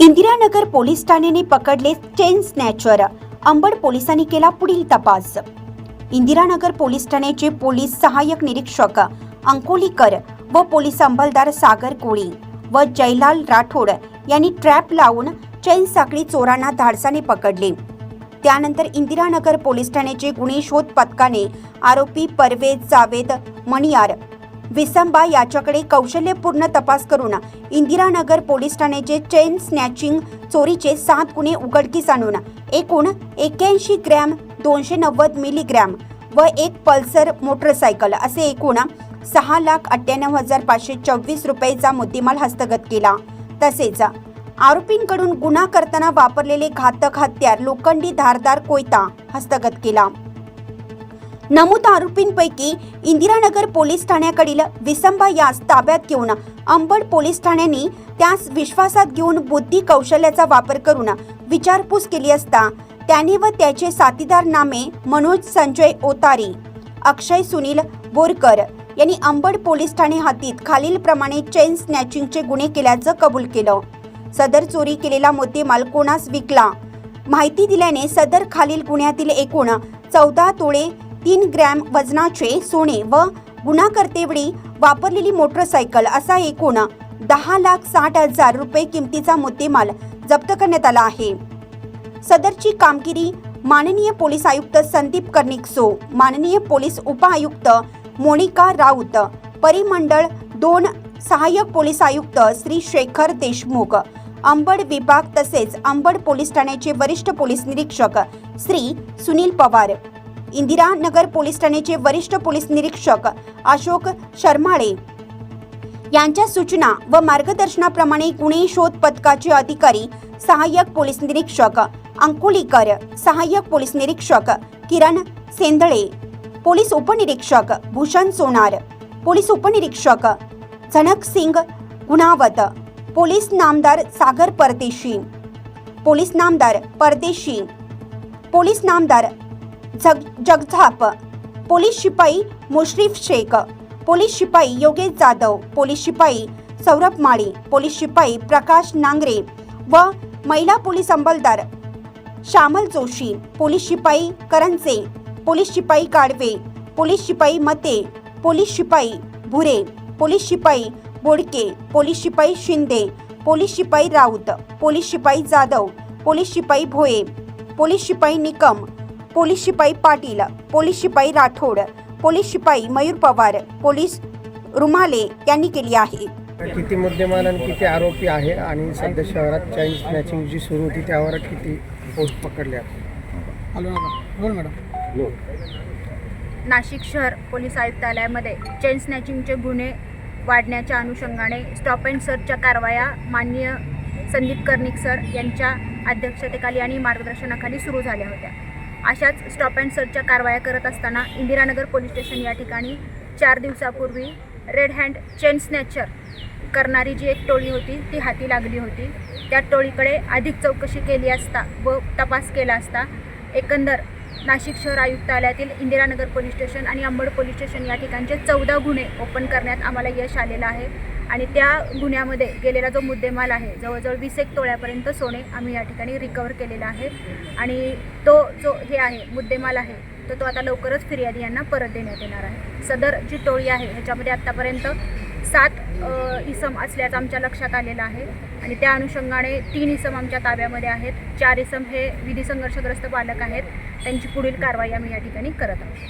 Indiranagar police ठाण्याने पकडले chain स्नॅचर Ambad पोलिसांनी केला पुढील तपास. इंदिरानगर पोलीस ठाण्याचे पोलीस सहाय्यक निरीक्षक अंकोलीकर व पोलीस अंमलदार सागर कोळी व जयलाल राठोड यांनी ट्रॅप लावून चैन साखळी चोरांना धाडसाने पकडले. त्यानंतर इंदिरानगर पोलीस ठाण्याचे गुन्हे शोध पथकाने आरोपी परवेज जावेद मणियार विसंबा याच्याकडे कौशल्यपूर्ण तपास करून इंदिरानगर पोलीस ठाण्याचे चेन स्नॅचिंग चोरीचे सात गुन्हे उघडकीस आणून एकूण एक्याऐंशी ग्रॅम दोनशे नव्वद मिलीग्रॅम व एक पल्सर मोटरसायकल असे एकूण सहा लाख अठ्ठ्याण्णव हजार पाचशे चोवीस रुपयेचा मुद्देमाल हस्तगत केला. तसेच आरोपींकडून गुन्हा करताना वापरलेले घातक हत्यार लोखंडी धारदार कोयता हस्तगत केला. नमूद आरोपींपैकी इंदिरानगर पोलीस ठाण्याकडील विसंबा यास ताब्यात घेऊन अंबड पोलीस ठाण्याने त्यास विश्वासात घेऊन बुद्धी कौशल्याचा वापर करून विचारपूस केली असता त्याने व त्याचे साथीदार नामे मनोज संजय ओतारी अक्षय सुनील बोरकर यांनी अंबड पोलीस ठाणे हातीत खालीलप्रमाणे चेन स्नॅचिंगचे गुन्हे केल्याचं कबूल केलं. सदर चोरी केलेला मुद्देमाल कोणास विकला? माहिती दिल्याने सदर खालील गुन्ह्यातील एकूण चौदा तोळे तीन ग्रॅम वजनाचे सोने व गुन्हा वापरलेली मोटरसायकल असा एकूण दहा लाख साठ हजार रुपये किमतीचा मुद्देमाल जप्त करण्यात आला आहे. सदरची कामगिरी माननीय पोलीस आयुक्त संदीप कर्णिकसो माननीय पोलीस उपआयुक्त मोनिका राऊत परिमंडळ दोन सहाय्यक पोलीस आयुक्त श्री शेखर देशमुख अंबड विभाग तसेच अंबड पोलीस ठाण्याचे वरिष्ठ पोलीस निरीक्षक श्री सुनील पवार. इंदिरानगर पोलीस ठाण्याचे वरिष्ठ पोलीस निरीक्षक अशोक शर्माळे. यांच्या सूचना व मार्गदर्शनाप्रमाणे गुन्हे शोध पथकाचे अधिकारी सहाय्यक पोलीस निरीक्षक अंकुलीकर सहाय्यक पोलीस निरीक्षक किरण सेंदळे पोलीस उपनिरीक्षक भूषण सोनार पोलीस उपनिरीक्षक झनक सिंग गुणावत पोलीस नामदार सागर परदेशी पोलीस नामदार परदेशी पोलीस नामदार जग जगझाप पोलीस शिपाई मुश्रीफ शेख पोलीस शिपाई योगेश जाधव पोलीस शिपाई सौरभ माळी पोलीस शिपाई प्रकाश नांगरे व महिला पोलीस अंमलदार श्यामल जोशी पोलीस शिपाई करंजे पोलीस शिपाई काडवे पोलीस शिपाई मते पोलीस शिपाई भुरे पोलीस शिपाई बोडके पोलीस शिपाई शिंदे पोलीस शिपाई राऊत पोलीस शिपाई जाधव पोलीस शिपाई भोये पोलीस शिपाई निकम पोलीस शिपाई पाटील पोलीस शिपाई राठोड पोलीस शिपाई मयूर पवार पोलीस रुमाले यांनी केली आहे किती मुद्देमाल आणि किती आरोपी आहे आणि सध्या शहरात चाईन स्नॅचिंग जी सुरू होती त्यावर किती पोस्ट पकडल्या हॅलो मॅडम बोल मॅडम. नाशिक शहर पोलीस आयुक्तालयामध्ये चेन स्नॅचिंगचे गुन्हे वाढण्याच्या अनुषंगाने स्टॉप अँड सर्चच्या कारवाया माननीय संदीप कर्णिक सर यांच्या अध्यक्षतेखाली आणि मार्गदर्शनाखाली सुरू झाल्या होत्या. अशाच स्टॉप अँड सर्चच्या कारवाया करत असताना इंदिरानगर पोलीस स्टेशन या ठिकाणी चार दिवसापूर्वी रेड हँड चेन स्नॅचर करणारी जी एक टोळी होती ती हाती लागली होती. त्या टोळीकडे अधिक चौकशी केली असता व तपास केला असता एकंदर नाशिक शहर आयुक्तालयातील इंदिरानगर पोलीस स्टेशन आणि अंबड पोलीस स्टेशन या ठिकाणचे चौदा गुन्हे ओपन करण्यात आम्हाला यश आलेलं आहे. आणि त्या गुन्ह्यामध्ये गेलेला जो मुद्देमाल आहे जवळजवळ वीस एक तोळ्यापर्यंत सोने आम्ही या ठिकाणी रिकवर केलेला आहे. आणि तो जो हे आहे मुद्देमाल आहे तर तो आता लवकरच फिर्यादी यांना परत देण्यात येणार आहे. सदर जी टोळी आहे ह्याच्यामध्ये आत्तापर्यंत सात इसम असल्याचं आमच्या लक्षात आलेलं आहे. आणि त्या अनुषंगाने तीन इसम आमच्या ताब्यामध्ये आहेत. चार इसम हे विधी संघर्षग्रस्त बालक आहेत. त्यांची पुढील कारवाई आम्ही या ठिकाणी करत आहोत.